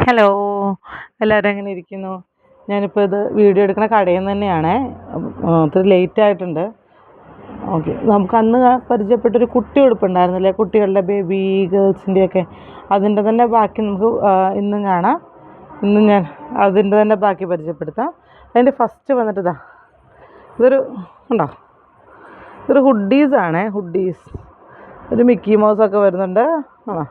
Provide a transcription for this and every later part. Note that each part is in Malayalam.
ഹലോ എല്ലാവരും എങ്ങനെ ഇരിക്കുന്നു? ഞാനിപ്പോൾ ഇത് വീഡിയോ എടുക്കുന്ന കടയിൽ നിന്ന് തന്നെയാണ്. ഒത്തിരി ലേറ്റ് ആയിട്ടുണ്ട്. ഓക്കെ നമുക്ക് അന്ന് പരിചയപ്പെട്ടൊരു കുട്ടി ഉടുപ്പുണ്ടായിരുന്നില്ലേ? കുട്ടികളുടെ ബേബി ഗേൾസിന്റെയൊക്കെ അതിന്റെ തന്നെ ബാക്കി നമുക്ക് ഇന്നും കാണാം. ഇന്നും ഞാൻ അതിന്റെ തന്നെ ബാക്കി പരിചയപ്പെടുത്താം. അതിന്റെ ഫസ്റ്റ് വന്നിട്ട് ഇതാ. ഇതൊരു ഉണ്ടോ ഇതൊരു ഹുഡീസാണേ ഹുഡീസ് ഒരു മിക്കി മൗസൊക്കെ വരുന്നുണ്ട്. ആണോ?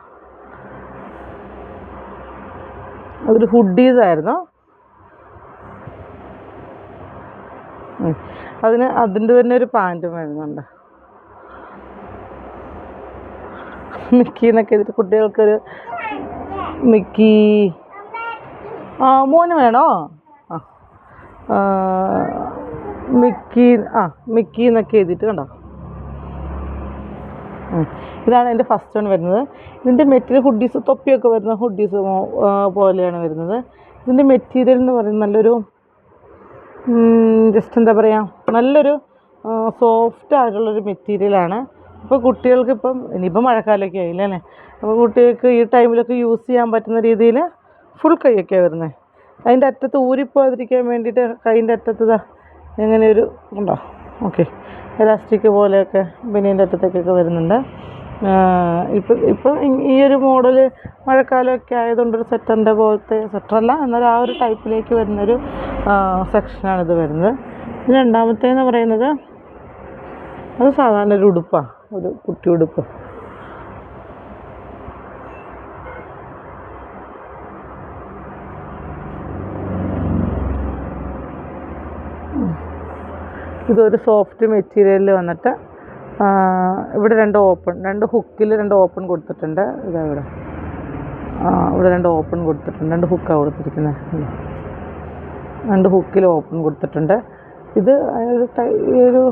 അതൊരു ഹുഡീസ് ആയിരുന്നു. അതിന് അതിന്റെ തന്നെ ഒരു പാന്റും വരുന്നുണ്ട്. മിക്കി എന്നൊക്കെ കുട്ടികൾക്കൊരു മിക്കി. ആ മോന് വേണോ? ആ. മിക്കി ആ മിക്കി എന്നൊക്കെ എഴുതിയിട്ട് കണ്ടോ. ഇതാണ് എന്റെ ഫസ്റ്റ് വൺ വരുന്നത്. ഇതിന്റെ മെറ്റീരിയൽ ഹുഡീസ് തൊപ്പിയൊക്കെ വരുന്ന ഹുഡീസ് പോലെയാണ് വരുന്നത്. ഇതിന്റെ മെറ്റീരിയൽ എന്ന് പറയുന്നത് നല്ലൊരു ജസ്റ്റ് എന്താ പറയുക നല്ലൊരു സോഫ്റ്റ് ആയിട്ടുള്ളൊരു മെറ്റീരിയലാണ് ഇപ്പോൾ കുട്ടികൾക്ക് ഇപ്പം ഇനിയിപ്പം മഴക്കാലമൊക്കെ ആയില്ലേ അല്ലേ? അപ്പോൾ കുട്ടികൾക്ക് ഈ ടൈമിലൊക്കെ യൂസ് ചെയ്യാൻ പറ്റുന്ന രീതിയിൽ ഫുൾ കൈയൊക്കെയാണ് വരുന്നത് അതിന്റെ അറ്റത്ത് ഊരിപ്പോകാതിരിക്കാൻ വേണ്ടിയിട്ട് കൈന്റെ അറ്റത്ത് ഇങ്ങനെ ഒരു ഉണ്ടോ? ഓക്കെ എലാസ്റ്റിക് പോലെയൊക്കെ ബനിയന്റെ അറ്റത്തേക്കൊക്കെ വരുന്നുണ്ട്. ഇപ്പം ഇപ്പം ഈ ഒരു മോഡൽ മഴക്കാലമൊക്കെ ആയതുകൊണ്ട് ഒരു സെറ്ററിന്റെ പോലത്തെ സെറ്ററല്ല എന്നാലും ആ ഒരു ടൈപ്പിലേക്ക് വരുന്നൊരു സെക്ഷനാണ് ഇത് വരുന്നത്. രണ്ടാമത്തേന്ന് പറയുന്നത് അത് സാധാരണ ഒരു ഉടുപ്പാണ് ഒരു കുട്ടി ഉടുപ്പ്. ഇതൊരു സോഫ്റ്റ് മെറ്റീരിയലിൽ വന്നിട്ട് ഇവിടെ രണ്ട് ഓപ്പൺ രണ്ട് ഹുക്കിൽ രണ്ട് ഓപ്പൺ കൊടുത്തിട്ടുണ്ട്. ഇതാ ഇവിടെ. ഇവിടെ രണ്ട് ഓപ്പൺ കൊടുത്തിട്ടുണ്ട്. രണ്ട് ഹുക്കാണ് കൊടുത്തിരിക്കുന്നത്. രണ്ട് ഹുക്കിൽ ഓപ്പൺ കൊടുത്തിട്ടുണ്ട്. ഇത് ഒരു ടൈ ഒരു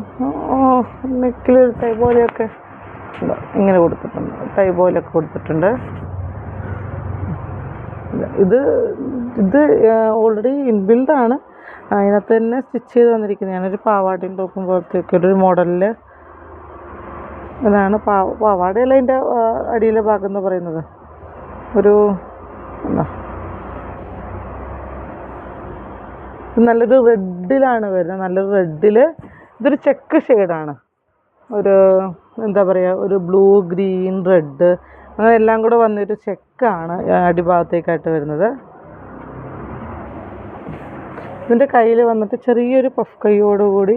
നെക്കിൽ ഒരു ടൈ പോലെയൊക്കെ. ഇങ്ങനെ കൊടുത്തിട്ടുണ്ട്. ടൈ പോലെയൊക്കെ കൊടുത്തിട്ടുണ്ട്. ഇത് ഇത് ഓൾറെഡി ഇൻബിൽഡാണ് അതിനകത്ത് തന്നെ സ്റ്റിച്ച് ചെയ്ത് വന്നിരിക്കുന്നതാണ്. ഒരു പാവാടയും ടോപ്പും പോലത്തെയൊക്കെ ഒരു മോഡലിൽ ഇതാണ് പാവ പാവാടയല്ല അതിന്റെ അടിയിലെ ഭാഗം എന്ന് പറയുന്നത്. ഒരു എന്താ? നല്ലൊരു റെഡിലാണ് വരുന്നത്. നല്ലൊരു റെഡിൽ ഇതൊരു ചെക്ക് ഷെയ്ഡാണ്. ഒരു എന്താ പറയുക ഒരു ബ്ലൂ ഗ്രീൻ റെഡ് അങ്ങനെ എല്ലാം കൂടെ വന്നൊരു ചെക്കാണ് അടിഭാഗത്തേക്കായിട്ട് വരുന്നത്. ഇതിന്റെ കയ്യിൽ വന്നിട്ട് ചെറിയൊരു പഫ് കൈയോടുകൂടി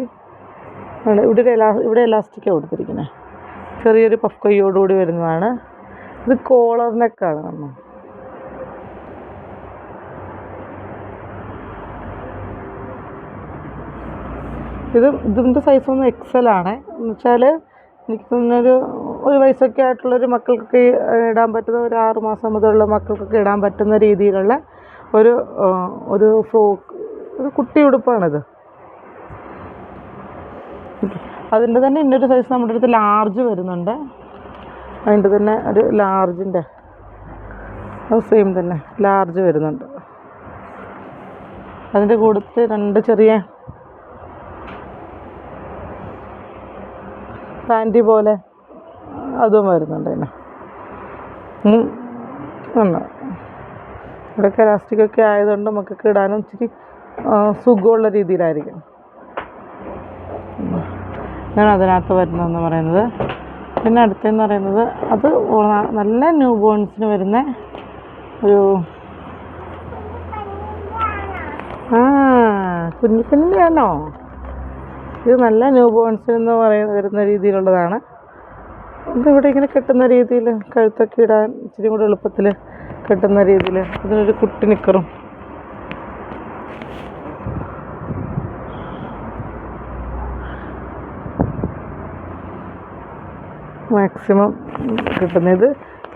ആണ്. ഇവിടെ എലാ ഇവിടെ എലാസ്റ്റിക്കാണ് കൊടുത്തിരിക്കുന്നത് ചെറിയൊരു പഫ് കൈയോടുകൂടി വരുന്നതാണ്. ഇത് കോളർ നെക്കാണ് നമ്മൾ ഇത് ഇതിന്റെ സൈസ് ഒന്ന് എക്സൽ ആണ്. എന്ന് വെച്ചാൽ എനിക്ക് തോന്നുന്നൊരു ഒരു വയസ്സൊക്കെ ആയിട്ടുള്ളൊരു മക്കൾക്കൊക്കെ ഇടാൻ പറ്റുന്ന ഒരു ആറ് മാസം മുതലുള്ള മക്കൾക്കൊക്കെ ഇടാൻ പറ്റുന്ന രീതിയിലുള്ള ഒരു ഒരു ഫ്രോക്ക് ഒരു കുട്ടി ഉടുപ്പാണിത്. അതിന്റെ തന്നെ ഇന്നൊരു സൈസ് നമ്മുടെ അടുത്ത് ലാർജ് വരുന്നുണ്ട്. അതിന്റെ തന്നെ ഒരു ലാർജിന്റെ അത് സെയിം തന്നെ ലാർജ് വരുന്നുണ്ട്. അതിന്റെ കൂടുതൽ രണ്ട് ചെറിയ പാന്റി പോലെ അതും വരുന്നുണ്ട് അതിന്. ഉണ്ട് ഇവിടെയൊക്കെ ഇലാസ്റ്റിക്കൊക്കെ ആയതുകൊണ്ട് നമുക്ക് ഇടാനും ഇച്ചിരി സുഖമുള്ള രീതിയിലായിരിക്കും ഇതാണ് അതിനകത്ത് വരുന്നതെന്ന് പറയുന്നത് പിന്നെ അടുത്തെന്ന് പറയുന്നത് അത് നല്ല ന്യൂ ബോൺസിന് വരുന്ന ഒരു ആ കുഞ്ഞു കുഞ്ഞിന്റെയാണോ ഇത് നല്ല ന്യൂ ബോൺസിന് എന്ന് പറയുന്ന വരുന്ന രീതിയിലുള്ളതാണ്. ഇതിവിടെ ഇങ്ങനെ കെട്ടുന്ന രീതിയിൽ കഴുത്തൊക്കെ ഇടാൻ ഇച്ചിരി കൂടെ എളുപ്പത്തിൽ കെട്ടുന്ന രീതിയിൽ ഇതിനൊരു കുട്ടി നിക്കറും. മാക്സിമം കിട്ടുന്നത്. ഇത്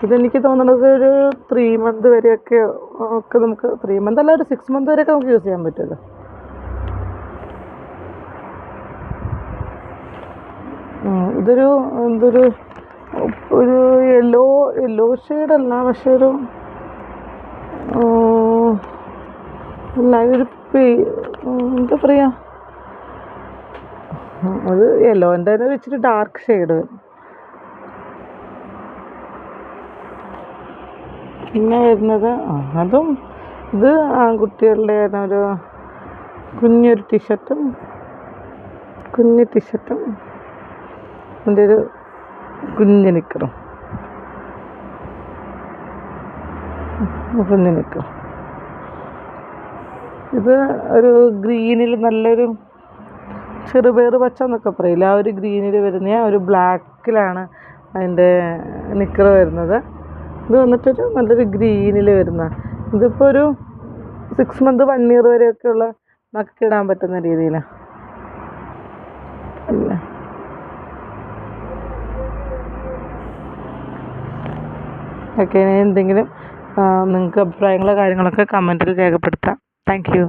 ഇതെനിക്ക് തോന്നുന്നത് ഒരു ത്രീ മന്ത് വരെയൊക്കെ ഒക്കെ നമുക്ക് ത്രീ മന്ത് അല്ല ഒരു സിക്സ് മന്ത് വരെയൊക്കെ നമുക്ക് യൂസ് ചെയ്യാൻ പറ്റുമല്ലോ. ഇതൊരു എന്തൊരു ഒരു യെല്ലോ യെല്ലോ ഷെയ്ഡല്ല പക്ഷെ ഒരു ഒരു പേ എന്താ പറയുക അത് യെല്ലോന്റെ തന്നെ ഇച്ചിരി ഡാർക്ക് ഷെയ്ഡ് പിന്നെ വരുന്നത്. അതും ഇത് ആൺകുട്ടികളുടെ ഒരു കുഞ്ഞൊരു ടീഷർട്ടും കുഞ്ഞ് ടീഷർട്ടും അതിന്റെ ഒരു കുഞ്ഞ് നിക്കറും. കുഞ്ഞ് നിക്കറും. ഇത് ഒരു ഗ്രീനിൽ നല്ലൊരു ചെറുപയർ പച്ച എന്നൊക്കെ പറയില്ല? ആ ഒരു ഗ്രീനിൽ വരുന്ന ഒരു ബ്ലാക്കിലാണ് അതിന്റെ നിക്കർ വരുന്നത്. ഇത് വന്നിട്ടൊരു നല്ലൊരു ഗ്രീനിൽ വരുന്ന. ഇതിപ്പോൾ ഒരു സിക്സ് മന്ത് വൺ ഇയർ വരെയൊക്കെയുള്ള മക്കൾക്ക് ഇടാൻ പറ്റുന്ന രീതിയിലാണ് ഓക്കെ ഇനി എന്തെങ്കിലും നിങ്ങൾക്ക് അഭിപ്രായങ്ങളോ കാര്യങ്ങളൊക്കെ കമന്റിൽ രേഖപ്പെടുത്താം. Thank you